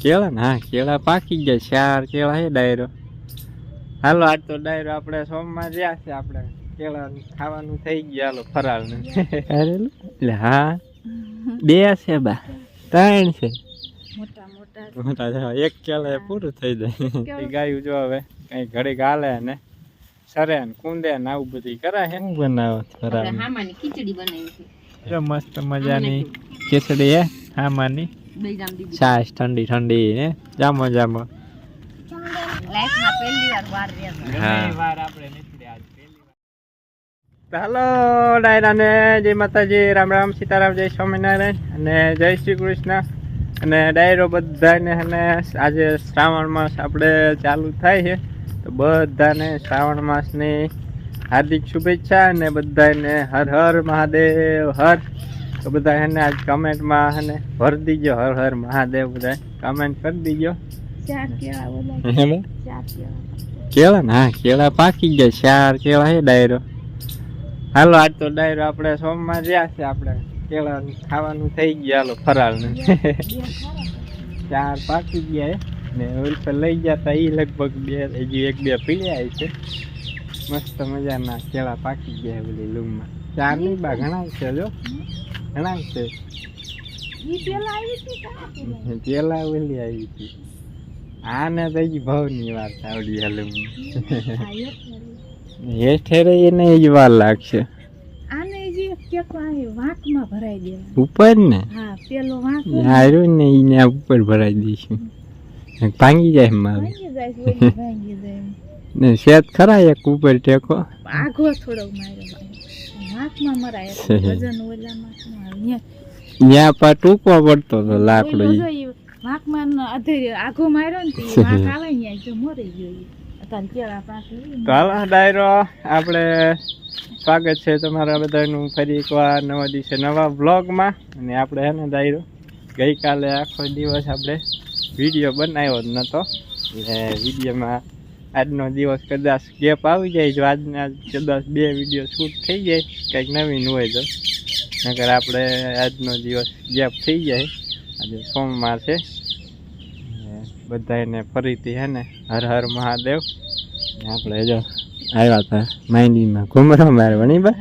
કેળા? ને હા કેળા પાકી ગયા ચાર કેળા હે ડાયરો. હાલો આજ તો ડાયરો આપણે સોમવાર જ્યાં છે આપણે કેળા ખાવાનું થઈ ગયા હાલો ફરાળ ને એટલે હા બે છે બા ત્રણ છે. મોટા મોટા મોટા છે. એક કેળા પૂરું થઈ જાય. એ ગાયું જો હવે કઈ ઘડી ગાલે ને સરે ને કુંદે ને આવું બધું કરાય શું બનાવો ફરાળ આપણે ખીચડી બનાવી છે. મસ્ત મજાની ખીચડી હે. આમાંની? છાશ ઠંડી ઠંડી ને? જામો જામો. ડાયરા વાર વાર હાલો ડાયરાને જય માતાજી રામ રામ સીતારામ જય સ્વામિનારાયણ અને જય શ્રી કૃષ્ણ. અને ડાયરો બધાને અને આજે શ્રાવણ માસ આપણે ચાલુ થાય છે. તો બધાને શ્રાવણ માસની હાર્દિક શુભેચ્છા અને બધાને હર હર મહાદેવ હર તો બધા એને આજ કમેન્ટમાં અને ભર દીજો હર હર મહાદેવ બધા કમેન્ટ કરી દીજો. ચાર કેળા ના? કેળા કેળા ને? હા કેળા પાકી ગયા. ચાર કેળા હે ડાયરો. હાલો આજ તો ડાયરો આપણે સોમવાર રહ્યા છે આપણે. કેળા ખાવાનું થઈ ગયા હાલો ફરાળ ને. ચાર પાકી ગયા હે. ને ઓલ લઈ ગયા તા એ લગભગ બે હજી એક બે પીળ્યા છે. મસ્ત મજાના કેળા પાકી ગયા બધી લૂમમાં ચાર નહીં બા ઘણા છે જો. ઘણા છે પેલા ઓલી આવી હતી. આને હજી ભાવની વાત આવડી હાલું હેઠે રહીને જ વાર લાગશે. ઉપર ને. હારું ને એને ઉપર ભરાઈ દઈશું ભાંગી જાય મારે. ને શેત ખરા એક ઉપર ટેકો. આઘો માર્યો વાંકમાં મરાય વજન ઓલામાં પડતો તો લાકડો વાંકમાં ન અધેરે માર્યો ને તે વાંક આવે ને ત્યાં મરી ગયો ઈ. કેળા પાકી તો ડાયરો આપણે સ્વાગત છે તમારા બધાનું ફરી એકવાર નવા દિવસે નવા બ્લોગમાં અને આપણે હે ને ડાયરો ગઈકાલે આખો દિવસ આપણે વીડિયો બનાવ્યો જ નહોતો એટલે વિડીયોમાં આજનો દિવસ કદાચ ગેપ આવી જાય જો આજના કદાચ બે વીડિયો શૂટ થઈ જાય કંઈક નવીન હોય તો. નકર આપણે આજનો દિવસ ગેપ થઈ જાય. આજે સોમવાર છે. બધાને ફરીથી હે ને હર હર મહાદેવ. આપણે જો આવ્યા હતા માંડીમાં ઘૂમરો મારવો નહીં બા?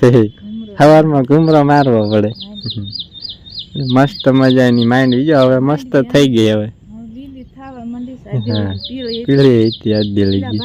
સવારમાં ઘૂમરો મારવો પડે. મસ્ત મજાની માંડવી જો હવે મસ્ત થઈ ગઈ હવે. પીળી પીળી આજ બે પેલા ગઈ.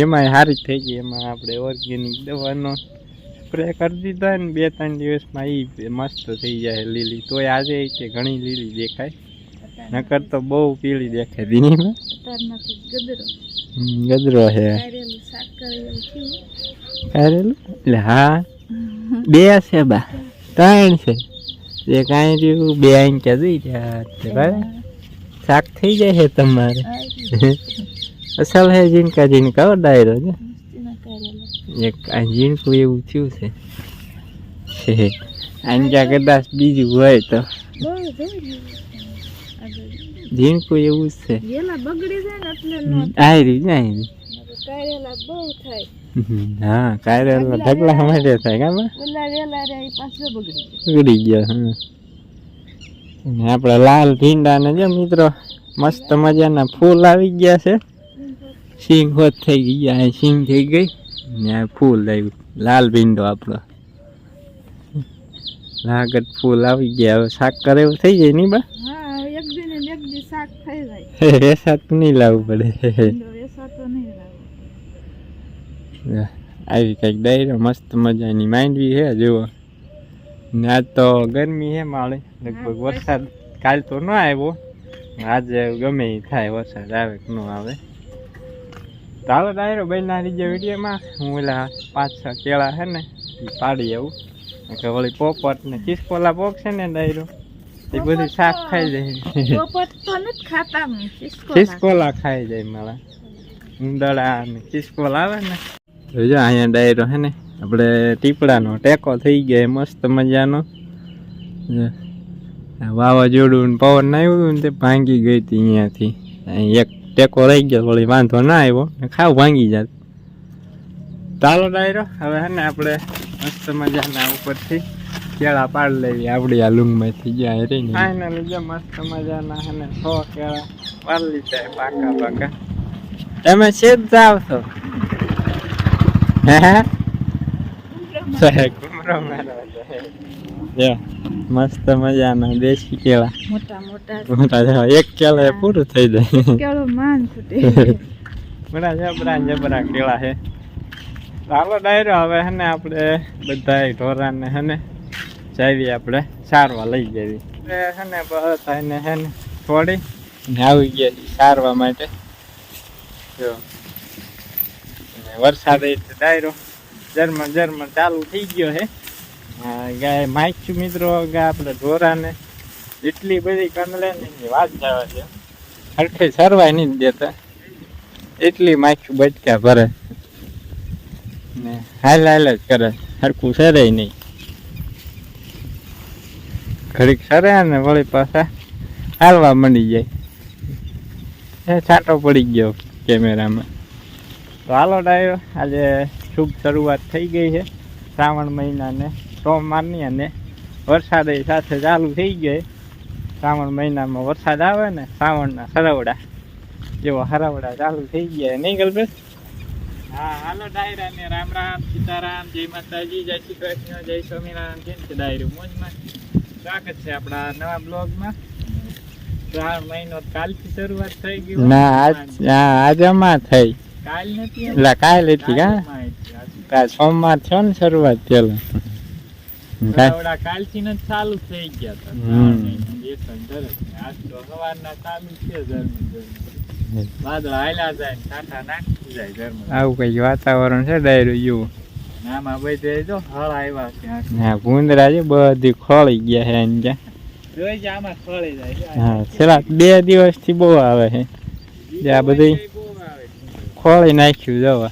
એમાંય સારી જ થઈ ગઈ. એમાં આપણે ઓર્ગેનિક દવાનો સ્પ્રે કરી દીધો ને બે ત્રણ દિવસમાં એ મસ્ત થઈ જાય લીલી. તોય આજે તે ઘણી લીલી દેખાય. નકર તો બહુ પીળી દેખાય દીની ગદરો. હે. કારેલું એટલે હા. બે છે બા. ત્રણ છે. એક કાંઈ રહ્યું બે અહીં ક્યાં જઈ રહ્યા શાક થઈ જાય છે તમારે. અસલ હે જીનકા જીનકા હો ડાયરો છે એક આ જીનકું એવું થયું છે. આંજા કદાચ બીજું હોય તો. જીનકું એવું જ છે. આયરી ને એટલે હમ, આ રહ્યું ને આ રહ્યું કારેલા બહુ થાય હમ, હા કારેલા ઢગલા માટે થાય કામ બગડી ગયો હા. અને આપણા લાલ ભીંડાને છે જો મિત્રો મસ્ત મજાના ફૂલ આવી ગયા છે. સિંગ હોત થઈ ગયા સિંગ થઈ ગઈ ને ફૂલ આવ્યું. લાલ ભીંડો આપણો. લાગત ફૂલ આવી ગયા. હવે શાક કરે એવું થઈ જાય નહીં બા? ને વેસાત નહીં લાવવું પડે. આવી કંઈક ડાયરો મસ્ત મજાની માંડવી છે જુઓ. ને તો ગરમી હે માળે. લગભગ વરસાદ કાલ તો ન આવ્યો. આજે ગમે થાય વરસાદ આવે કે ન આવે. ચાલો ડાયરો બહેના રીજે વિડીયોમાં હું ઓલા પાંચ છ કેળા છે ને એ પાડી આવું. કે વળી પોપટ ને ચીસકોલા પોક છે ને ડાયરો એ બધું શાક ખાઈ જાય. પોપટ તો નથી ખાતા ચીસકોલા. ખાઈ જાય મારા ઉંદડા ને ચીસકોલા આવે ને. જોજો અહીંયા ડાયરો હે ને આપણે ટીપડાનો ટેકો થઈ ગયો મસ્ત મજાનો. વાવાઝોડું ને પવન આવ્યું ને તે ભાંગી ગઈ હતી અહીંયાથી. અહીં એક ટેકો રહી ગયો વળી વાંધો ના આવ્યો ને ખાવ ભાંગી જાત. ચાલો ડાયરો હવે હે ને આપણે મસ્ત મજાના ઉપરથી કેળા પાડ લેવી આપડી આ લુંગમાંથી જ્યાં રહી ને ફાઇનલી જો મસ્ત મજાના અને સો કેળા પાડ લીધા પાકા પાકા. તમે શેત જાવ છો હે? મારવા જો મસ્ત મજાના દેશી કેળા. મોટા મોટા. મોટા. એક કેળા એ પૂરું થઈ જાય. કેળો માન ફૂટે બડા જબરા જબરા કેળા છે. ચાલો ડાયરો હવે હે ને આપણે બધા ઢોરાને હે ને જાવી આપણે સારવા લઈ જવી એટલે હે ને બધા એને હે ને છોડી ને આવી ગયા સારવા માટે. જો વરસાદ એટલે ડાયરો. જર્મન જર્મન ચાલુ થઈ ગયો છે ગાય માઇક મિત્રો, ગા આપણે ઢોરાને. એટલી બધી કંદલે ને એની વાત જાવે છે, હરખે સરવાય નહીં દેતા. એટલી માખી બચકા ભરે. ને હાલ હાલ જ કરે, હરખું સરે નહીં. ઘડીક સરે ને વળી પાછા હાલવા મંડી જાય. એ છાંટો પડી ગયો કેમેરામાં. તો હાલો ડાયો, આજે શુભ શરૂઆત થઈ ગઈ છે શ્રાવણ મહિનાને સોમવારની અને વરસાદ સાથે ચાલુ થઈ ગઈ. શ્રાવણ મહિનામાં વરસાદ આવે ને શ્રાવણના સરવડા જેવો હરાવડા ચાલુ થઈ ગયા. નહીં કલ્પેશ હા હાલો ડાયરા ને રામ રામ સીતારામ જય માતાજી જય શ્રી કૃષ્ણ જય સ્વામિનારાયણ. કેમ છે ડાયરું? મોજમાં? સ્વાગત છે આપણા નવા બ્લોગમાં. શ્રાવણ મહિનો કાલથી શરૂઆત થઈ ગઈ ના આજ આજમાં થઈ. કાલ નથી? એટલે કાલ હતી કા સોમવાર થયો ને શરૂઆત પેલા. કાલથી ને ચાલુ થઈ ગયા હતા. આજ તો સવારના ચાલુ છે ગરમી વાદળ હાલ્યા જાય ને નાખી જાય ઘરમાં આવું કઈ વાતાવરણ છે ડાયરો જેવું. આમાં બધે જો હળ આવ્યા છે હા ભૂંદરા છે બધી ખોળી ગયા છે એમ ક્યાં જોઈ આમાં ખોળી જાય હા છેલ્લા બે દિવસથી બહુ આવે છે. આ બધી ખોળી નાખ્યું જવા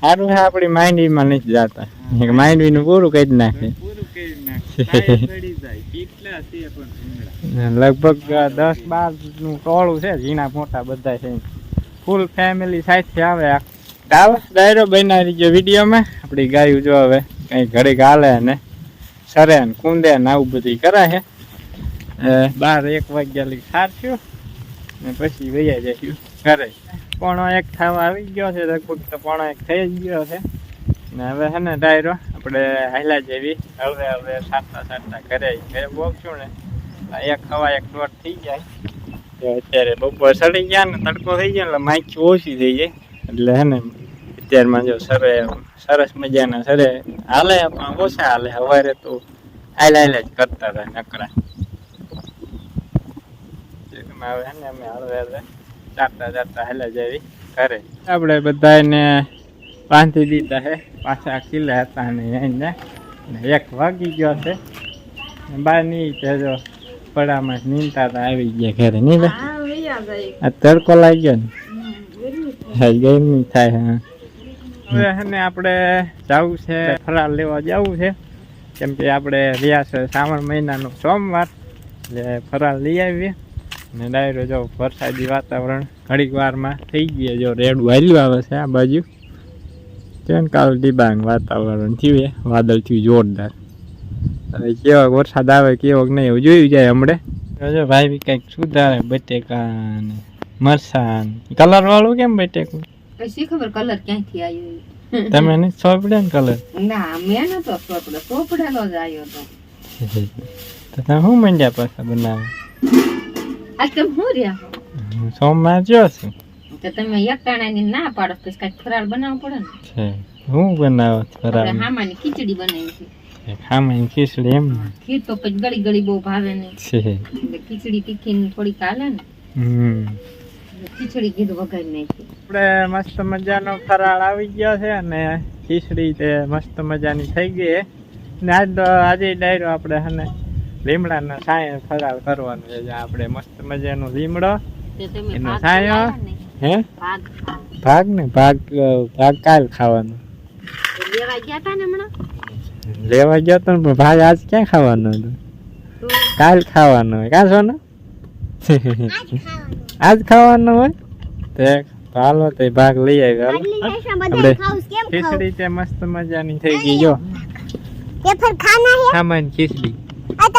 સારું છે આપણી માંડવીમાં નથી જતા. એક માંડવીનું પૂરું કરી નાખે લગભગ દસ બારનું ટોળું છે ઝીણા મોટા બધા છે. ફૂલ ફેમિલી સાથે આવે. ચાલો ડાયરો બનાવી ગયો વિડીયોમાં આપણી ગાયું જો હવે કઈ ઘડી ગાલે ને સરે ને કુંદે ને આવું બધું અ, બાર એક વાગ્યા લઈ સારશું ને પછી વૈયા જઈશું ઘરે. પોણો એક થવા આવી ગયો છે, લગભગ તો પોણો એક થઈ જ ગયો છે. ને હવે છે ને ડાયરો, આપણે હાલા જેવી. હવે હવે સાતતા સાતતા ઘરે ઘરે પહોંચશું ને. એક હવા એક દોઢ થઈ જાય. અત્યારે બપોર સડી ગયા ને, તડકો થઈ ગયો એટલે માખી ઓછી થઈ જાય એટલે હે ને, અત્યારમાં જો સરે, સરસ મજાના સરે હાલે, પણ ઓછા હાલે. સવારે તો હાલે હાલે જ કરતા હતા નકરા. હવે ને, અમે હળવે હળવે ચાલતા હેલા જેવી ઘરે. આપણે બધાને બાંધી દીધા છે પાછા કિલ્લા હતા ને એને એક વાગી ગયો છે. બહાર નહીં જો પડામાં નીંદતા હતા આવી ગયા ઘરે નહીં આ તડકો લાગી ગયો ને. હા ગરમી થાય હા. હવે હે આપણે જવું છે ફરાળ લેવા જવું છે. કેમ કે આપણે રહ્યા છે શ્રાવણ મહિનાનો સોમવાર. એટલે ફરાળ લઈ આવીએ. ને ડાયરો જો વરસાદી વાતાવરણ ઘડીક વારમાં થઈ ગયા જો રેડું વાલ્યું આવે છે આ બાજુ. તેન કાલ ડિબાંગ વાતાવરણ થયું વાદળ થયું જોરદાર. હવે કેવો વરસાદ આવે કેવો નહીં એવું જોયું જાય હમણે. જો ભાઈ કંઈક સુધારે બટેકા ને મરસાન. કલર વાળું કેમ બટેકું? પછી ખબર કલર ક્યાંથી આવ્યો તમે નહીં સોપડે ને કલર ના મેં નતો સોપડો સોપડેલો જ આવ્યો તો. તમે શું મંડ્યા પાછા બનાવે આજ તમે શું રહ્યા સોમવાર જ્યો છું. તો તમે એકટાણાની ના પાડો ફરાળ બનાવવું પડે ને? છે. હું બનાવો આપણે હામાની ખીચડી બનાવી છે. ખામાં ખીચડી એમ ખીર તો પછી ગળી ગળી બહુ ભાવે ને છે. એટલે ખીચડી તીખી ને થોડીક હાલે ને. હમ. ખીચડી કીધું વઘારી નાખી. આપણે મસ્ત મજાનો ફરાળ આવી ગયો છે અને ખીચડી તે મસ્ત મજાની થઈ ગઈ ને આજ તો આજે ડાયરો આપણે હને લીમડાના સાયા ફરાળ કરવાનો છે આપણે મસ્ત મજાનો લીમડો એનો સાયો હે? ભાગ ને ભાગ ભાગ કાલ ખાવાનો. લેવા ગયા હતા ને પણ ભાગ આજ ક્યાં ખાવાનો હતો? કાલ ખાવાનો હોય. કાં સોનો આજ ખાવાનો હોય? તે હાલો તે ભાગ લઈ આવ્યો. આપણે ખીચડી તે મસ્ત મજાની થઈ ગઈ જો. ખાના ખીચડી.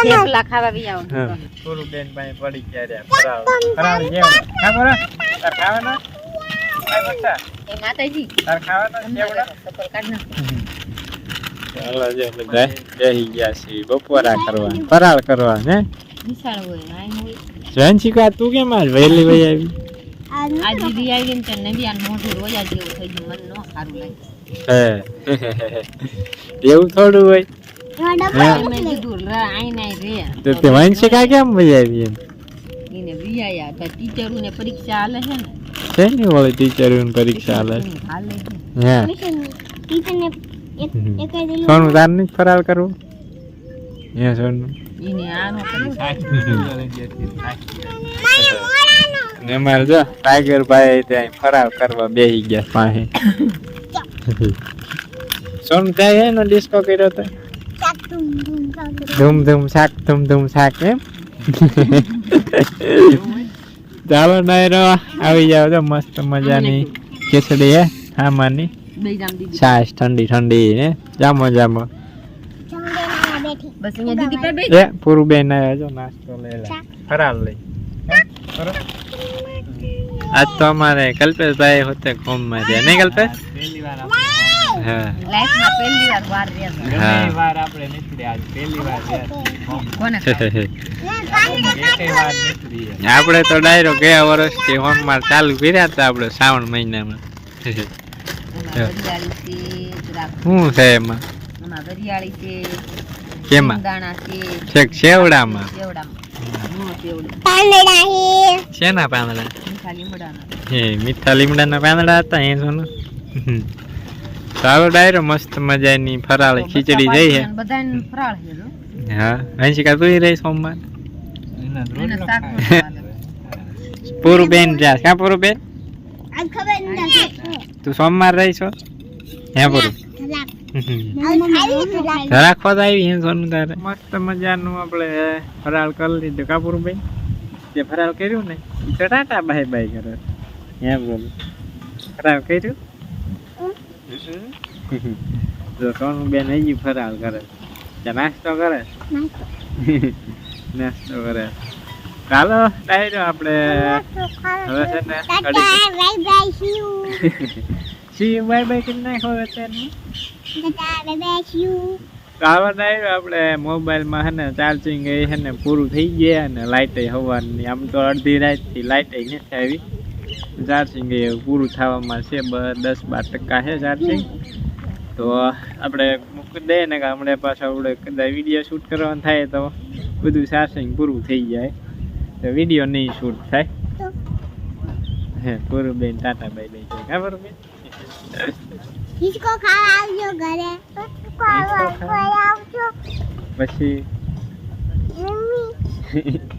થેપલા ખાવા બી આવો. પૂરું બેન પાસે પડી ગયા રહ્યા ફરાળ ફરાળ જેવું હા બરો તાર ખાવાનો? કાંઈ બચ્ચા એ માતાજી. તાર ખાવાનો? તમને કેવડો? કાઢ નાખો ચાલો જો બધા બેસી ગયા છે બપોરા કરવા ફરાળ કરવા ને વિશાળ હોય આઈ હોય. જયંતિકા તું કેમ આજ વહેલી વહી આવી? આ દીદી આવી ને તેને બી આ મોઢું જેવું થઈ ગયું મને નો સારું લાગે હે. એવું થોડું હોય? તે વંશ કા કેમ મજા આવી એમ? ટીચર ને પરીક્ષા આલે છે ને. પરીક્ષા આલે હે. ટીચર ને એક ફરાળ કરવું? ને મારે જો ટાઈગર ભાઈ ત્યાં ફરાળ કરવા બેહી ગયા પાસે સોનું ત્યાં એનો ડિસ્કો કર્યો હતો ધૂમ ધૂમ શાક ધૂમ ધૂમ શાક એમ ચાલો નાયરો આવી જાવ તો મસ્ત મજાની કેસડી હે હા માની છાશ ઠંડી ઠંડી ને જામો જામો પૂરું બેન આવ્યા છો નાસ્તો લેલા ફરાલ લઈ આજ તો અમારે કલ્પેશભાઈ હોતે ઘૂમમાં જાય નહીં કલ્પેશ પહેલી વાર લાઈફમાં આપણે તો ડાયરો ગયા વર્ષથી હોમમાં ચાલુ કર્યા હતા આપણે શ્રાવણ મહિનામાં. શું છે એમાં? કેમાં? છેક સેવડામાં શેના પાંદડા? મીઠા લીમડાના. પાંદડા હતા એ સોનું સારો ડાયરો મસ્ત મજાની ફરાળ ખીચડી જઈ હે બધાને ફરાળી હે હા અંશિકા તું રહી સોમવાર? પૂરું બેન જાસ ક્યાં પૂરું બેન તું સોમવાર રહી છો? હે પૂરું. રાખવા તો આવી હે સોનું તારે. મસ્ત મજાનું આપણે ફરાળ કરી લીધું. કાપુરું બેન જે ફરાળ કર્યું ને ચટાટા ભાઈ બાય કરે. હે બોલું. ફરાળ કર્યું? જો સોનું બેન હજી ફરાલ કરે છે. નાસ્તો કરે નાસ્તો. કરે ચાલો ડાયરો આપણે હવે છે ને સી બાય બાય કરી નાખો અત્યારે આવા ટાઈમ આપણે મોબાઈલમાં હે ને ચાર્જિંગ એ હે ને પૂરું થઈ ગયા ને લાઇટ હવાની. આમ તો અડધી રાતથી લાઇટ નથી આવી. ઝારસિંગ એ પૂરું થવામાં છે દસ બાર ટકા છે ચાર્જિંગ તો આપણે મૂકી દઈએ ને કે આપણે પાછા આપણે કદાચ વીડિયો શૂટ કરવાનું થાય તો બધું ઝારસિંગ પૂરું થઈ જાય. તો વીડિયો નહીં શૂટ થાય. હે પૂરું બેન ટાટા બાઈ લઈ જાય. ખબર બેન ઘરે. પછી?